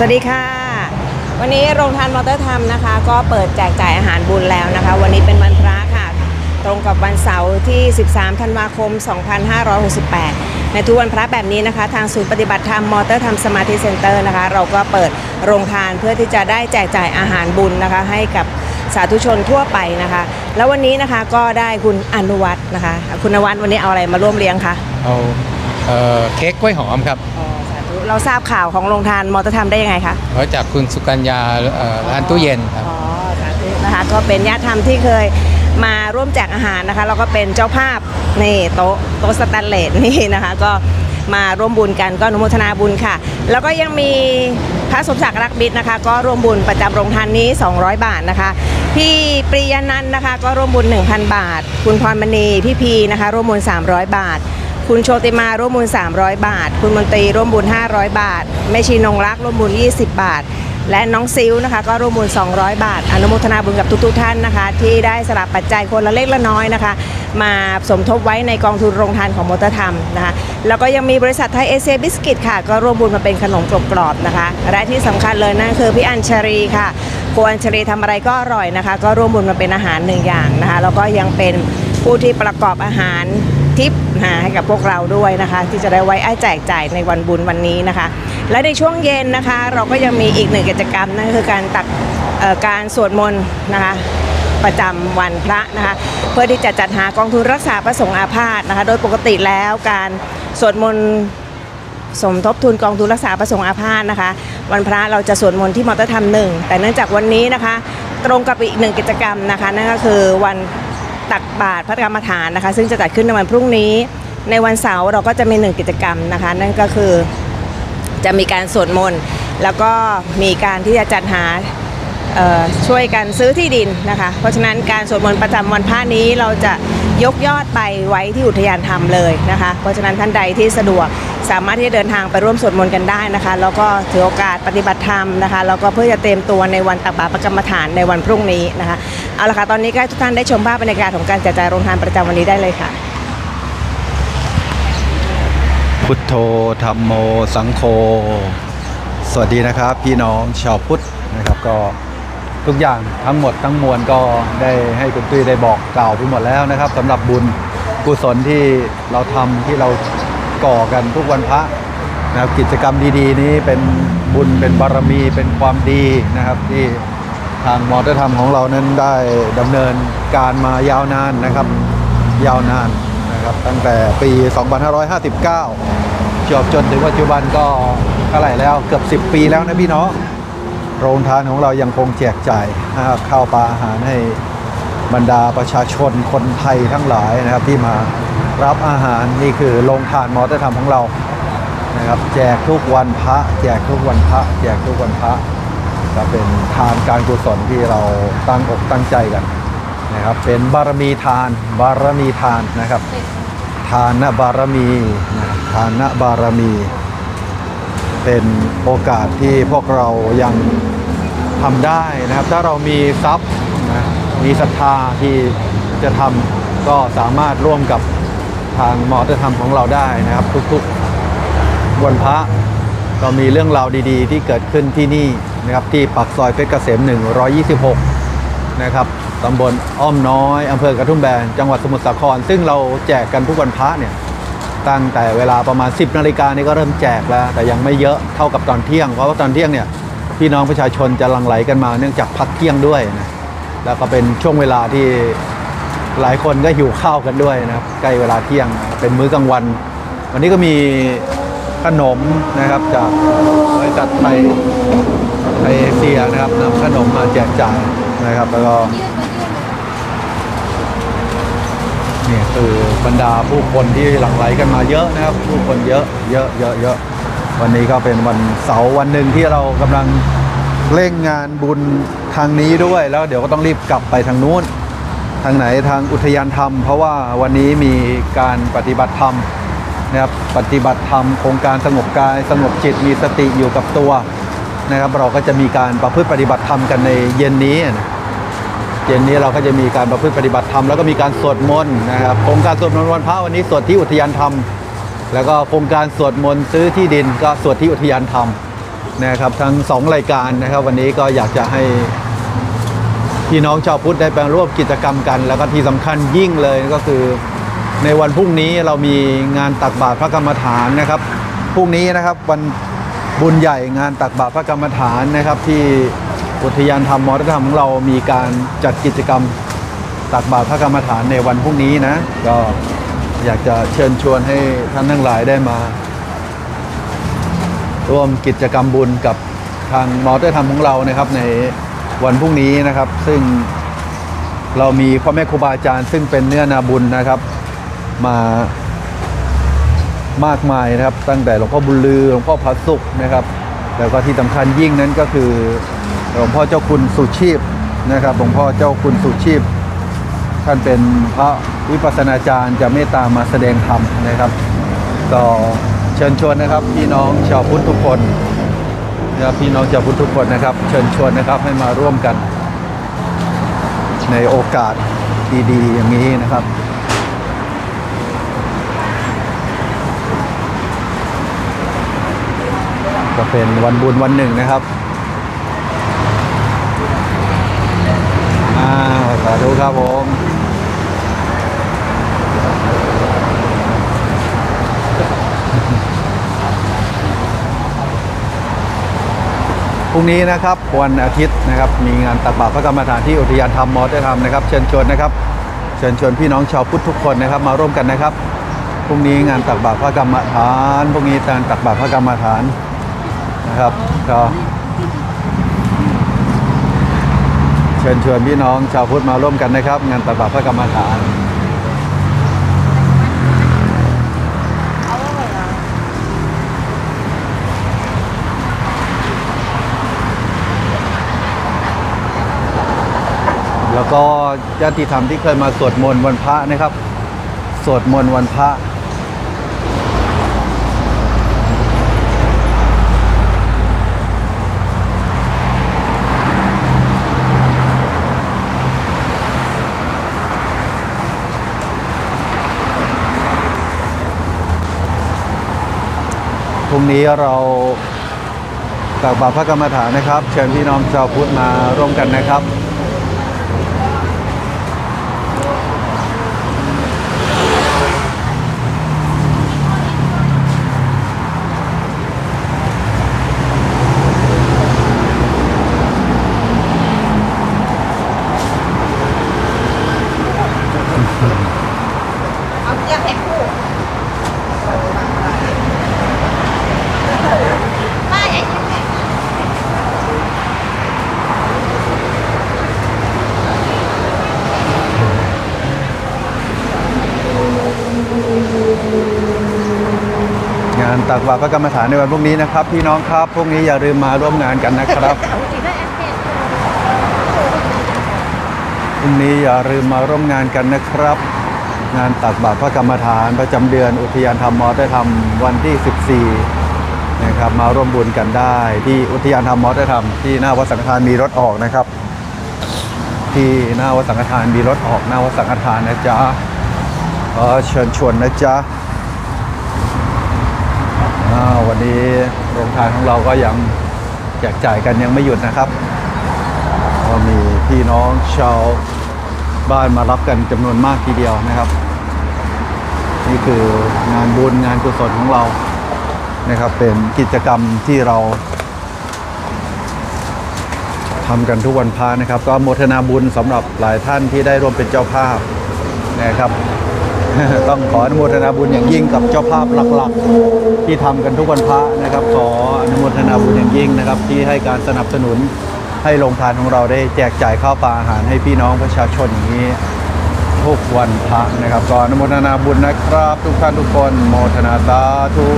สวัสดีค่ะ วันนี้โรงทานมอเตอร์ธรรมนะคะ ก็เปิดแจกจ่ายอาหารบุญแล้วนะคะ วันนี้เป็นวันพระค่ะ ตรงกับวันเสาร์ที่ 13 ธันวาคม 2568 ในทุกวันพระแบบนี้นะคะ ทางศูนย์ปฏิบัติธรรมมอเตอร์ธรรมสมาธิเซ็นเตอร์นะคะ เราก็เปิดโรงทานเพื่อที่จะได้แจกจ่ายอาหารบุญนะคะ ให้กับสาธุชนทั่วไปนะคะ แล้ววันนี้นะคะก็ได้คุณอนุวัฒน์นะคะ คุณอนุวัฒน์วันนี้เอาอะไรมาร่วมเลี้ยงคะเอาเอ่อเค้กกล้วยหอมครับ อ๋อสาธุ เราทราบข่าวของโรงทานมอเตอร์ธรรมได้ยังไงคะเพราะจากคุณสุกัญญาเอ่อร้านตู้เย็นครับ อ๋อสาธุนะคะก็เป็นญาติธรรมที่เคยมาร่วมแจกอาหารนะคะแล้วก็เป็นเจ้าภาพนี่โต๊ะโต๊ะสแตนเลสนี่นะคะก็มาร่วมบุญกันก็อนุโมทนาบุญค่ะ แล้วก็ยังมีพระสมศักดิ์รักมิตรนะคะ ก็ร่วมบุญประจำโรงทานนี้ 200 บาทนะคะ พี่ปริยานันท์นะคะ ก็ร่วมบุญ 1,000 บาท คุณพรมณีพี่พีนะคะ ร่วมบุญ300 บาท คุณโชติมาร่วมบุญ300 บาท คุณมนตรีร่วมบุญ500 บาท แม่ชีนงรักร่วมบุญ20 บาท และน้องซิลนะคะ ก็ร่วมบุญ200 บาท อนุโมทนาบุญกับทุกๆท่านนะคะ ที่ได้สลับปัจจัยคนละเล็กละน้อยนะคะ มาสมทบไว้ในกองทุนโรงทานของมอตอร์ธรรมนะคะ แล้วก็ยังมีบริษัทไทยเอเชียบิสกิตค่ะ ก็ร่วมบุญมาเป็นขนมกรอบๆนะคะ และที่สำคัญเลยนั่นคือพี่อัญชรีค่ะครูอัญชรีทำอะไรก็อร่อยนะคะ ก็ร่วมบุญมาเป็นอาหารหนึ่งอย่างนะคะ แล้วก็ยังเป็นผู้ที่ประกอบอาหารทิป หาให้กับพวกเราด้วยนะคะ ที่จะได้ไว้ไอ้แจกจ่ายในวันบุญวันนี้นะคะ และในช่วงเย็นนะคะ เราก็ยังมีอีกหนึ่งกิจกรรมนั่นก็คือการตักการสวดมนต์นะคะประจำวันพระนะคะเพื่อที่จะจัดหากองทุนรักษาพระสงฆ์อาพาธนะคะ โดยปกติแล้วการสวดมนต์สมทบทุนกองทุนรักษาพระสงฆ์อาพาธนะคะ วันพระเราจะสวดมนต์ที่มอเตอร์ธรรมหนึ่งแต่เนื่องจากวันนี้นะคะ ตรงกับอีกหนึ่งกิจกรรมนะคะ นั่นก็คือวัน ตักบาตรพระกรรมฐานนะคะ ซึ่งจะจัดขึ้นในวันพรุ่งนี้ ในวันเสาร์เราก็จะมีหนึ่งกิจกรรมนะคะ นั่นก็คือจะมีการสวดมนต์แล้วก็มีการที่จะจัดหา ช่วยกันซื้อที่ดินนะคะ เพราะฉะนั้นการสวดมนต์ประจำวันพระนี้เราจะยกยอดไปไว้ที่อุทยานธรรมเลยนะคะ เพราะฉะนั้นท่านใดที่สะดวกสามารถที่จะเดินทางไปร่วมสวดมนต์กันได้นะคะ แล้วก็ถือโอกาสปฏิบัติธรรมนะคะแล้วก็เพื่อจะเตรียมตัวในวันตักบาตรประกรรมฐานในวันพรุ่งนี้นะคะเอาละค่ะตอนนี้ก็ทุกท่านได้ชมภาพบรรยากาศของการแจกจ่ายโรงทานประจำวันนี้ได้เลยค่ะ พุทโธธรรมโม สังโฆสวัสดีนะครับ พี่น้องชาวพุทธนะครับก็ ทุกอย่างทั้งหมดทั้งมวลก็ได้ให้คุณตุ้ยได้บอกกล่าวไปหมดแล้วนะครับสำหรับบุญกุศลที่เราทำที่เราก่อกันทุกวันพระนะครับกิจกรรมดีๆ นี้เป็นบุญเป็นบารมีเป็นความดีนะครับที่ทางมอเตอร์ธรรมของเรานั้นได้ดำเนินการมายาวนานนะครับ ยาวนานนะครับตั้งแต่ปี 2559จบจนถึงปัจจุบันก็เท่าไหร่แล้วเกือบ 10 ปีแล้วนะพี่น้อง โรงทานของเรายังคงแจกจ่ายนะครับข้าวปลาอาหารให้บรรดาประชาชนคนไทยทั้งหลายนะครับที่มารับอาหารนี่คือโรงทานมอเตอร์ธรรมของเรานะครับแจกทุกวันพระแจกทุกวันพระแจกทุกวันพระก็เป็นทานการกุศลที่เราตั้งอกตั้งใจกันนะครับเป็นบารมีทานบารมีทานนะครับ ทานบารมีนะทานบารมี เป็นโอกาสที่พวกเรายังทำได้นะครับ ถ้าเรามีทรัพย์นะมีศรัทธาที่จะทำก็สามารถร่วมกับทางมอเตอร์ธรรมของเราได้นะครับ ทุกๆวันพระก็มีเรื่องราวดีๆ ที่เกิดขึ้นที่นี่นะครับที่ปากซอยเพชรเกษม 126 นะครับตำบลอ้อมน้อยอำเภอกระทุ่มแบนจังหวัดสมุทรสาคร ซึ่งเราแจกกันทุกวันพระเนี่ย ตั้งแต่เวลาประมาณ 10นาฬิกานี่ก็เริ่มแจกแล้ว แต่ยังไม่เยอะเท่ากับตอนเที่ยงเพราะว่าตอนเที่ยงเนี่ยพี่น้องประชาชนจะหลังไหลกันมาเนื่องจากพักเที่ยงด้วยนะแล้วก็เป็นช่วงเวลาที่หลายคนก็หิวข้าวกันด้วยนะครับใกล้เวลาเที่ยงเป็นมื้อกลางวัน วันนี้ก็มีขนมนะครับจากบริษัทไทยไทยเอเชียนะครับนำขนมมาแจกจ่ายนะครับแล้วก็เนี่ยคือบรรดาผู้คนที่หลั่งไหลกันมาเยอะนะครับ ผู้คนเยอะเยอะเยอะเยอะวันนี้ก็เป็นวันเสาร์วันหนึ่งที่เรากำลังเร่งงานบุญทางนี้ด้วยแล้วเดี๋ยวก็ต้องรีบกลับไปทางนู้น ทางไหนทางอุทยานธรรม เพราะว่าวันนี้มีการปฏิบัติธรรมนะครับปฏิบัติธรรมโครงการสงบกายสงบจิตมีสติอยู่กับตัวนะครับ เราก็จะมีการประพฤติปฏิบัติธรรมกันในเย็นนี้นะ เย็นนี้เราก็จะมีการประพฤติปฏิบัติธรรมแล้วก็มีการสวดมนต์นะครับโครงการสวดมนต์วันพระวันนี้สวดที่อุทยานธรรม แล้วก็โครงการสวดมนต์ซื้อที่ดินก็สวดที่อุทยานธรรมนะครับทั้งสองรายการนะครับ วันนี้ก็อยากจะให้พี่น้องชาวพุทธได้ไปร่วมกิจกรรมกัน แล้วก็ที่สำคัญยิ่งเลยก็คือในวันพรุ่งนี้เรามีงานตักบาตรพระกรรมฐานนะครับพรุ่งนี้นะครับวันบุญใหญ่งานตักบาตรพระกรรมฐานนะครับที่ อุทยานธรรมมรธรรมของเรามีการจัดกิจกรรมตักบาตรพระกรรมฐานในวันพรุ่งนี้นะ ก็อยากจะเชิญชวนให้ท่านทั้งหลายได้มา ร่วมกิจกรรมบุญกับทางมอเตอร์ธรรมของเรานะครับในวันพรุ่งนี้นะครับ ซึ่งเรามีพ่อแม่ครูบาอาจารย์ ซึ่งเป็นเนื้อนาบุญนะครับ มามากมายนะครับ ตั้งแต่หลวงพ่อบุญลือหลวงพ่อพระสุขนะครับ แล้วก็ที่สำคัญยิ่งนั้นก็คือ หลวงพ่อเจ้าคุณสุชีพนะครับหลวงพ่อเจ้าคุณสุชีพ ท่านเป็นพระวิปัสสนาจารย์จะเมตตามาแสดงธรรมนะครับก็เชิญชวนนะครับพี่น้องชาวพุทธทุกคนนะครับพี่น้องชาวพุทธทุกคนนะครับ เชิญชวนนะครับให้มาร่วมกัน ในโอกาสดีๆอย่างนี้นะครับก็เป็นวันบุญวันหนึ่งนะครับ ครับผมพรุ่งนี้นะครับวันอาทิตย์นะครับมีงานตักบาตรพระกรรมฐานที่อุทยานธรรมมอเตอร์ธรรมนะครับเชิญชวนนะครับเชิญชวนพี่น้องชาวพุทธทุกคนนะครับมาร่วมกันนะครับพรุ่งนี้งานตักบาตรพระกรรมฐานพรุ่งนี้การตักบาตรพระกรรมฐานนะครับก็เชิญชวนพี่น้องชาวพุทธมาร่วมกันนะครับ งานตักบาตรพระกรรมฐาน แล้วก็ญาติธรรมที่เคยมาสวดมนต์วันพระนะครับ สวดมนต์วันพระ พรุ่งนี้เราตักบาตรพระกรรมฐานนะครับ เชิญพี่น้องชาวพุทธมาร่วมกันนะครับ เอาอยากแพ็คคู่ป้าอยากกินแพ็ค งากบาพระกรรมฐานในวันพรุ่งนี้นะครับ พี่น้องครับพรุ่งนี้อย่าลืมมาร่วมงานกันนะครับพรุ่งนี้อย่าลืมมาร่วมงานกันนะครับ งานตักบาตรพระกรรมฐานประจำเดือนอุทยานธรรมมอได้ทำวันที่ 14นะครับมาร่วมบุญกันได้ ที่อุทยานธรรมมอได้ทำที่หน้าวัดสังฆทานมีรถออกนะครับ ที่หน้าวัดสังฆทานมีรถออกหน้าวัดสังฆทานนะจ๊ะขอเชิญชวนนะจ๊ะ ววันนี้โรงทานของเราก็ยังแจกจ่ายกันยังไม่หยุดนะครับก็มีพี่น้องชาวบ้านมารับกันจำนวนมากทีเดียวนะครับ นี่คืองานบุญงานกุศลของเรานะครับ เป็นกิจกรรมที่เราทำกันทุกวันพระนะครับ ก็โมทนาบุญสำหรับหลายท่านที่ได้ร่วมเป็นเจ้าภาพนะครับ ต้องขออนุโมทนาบุญอย่างยิ่งกับเจ้าภาพหลักๆ ที่ทำกันทุกวันพระนะครับ ขออนุโมทนาบุญอย่างยิ่งนะครับ ที่ให้การสนับสนุนให้โรงทานของเราได้แจกจ่ายข้าวปลาอาหารให้พี่น้องประชาชนอย่างนี้ทุกวันพระนะครับ ขออนุโมทนาบุญนะครับ ทุกท่านทุกคนโมทนาสาธุ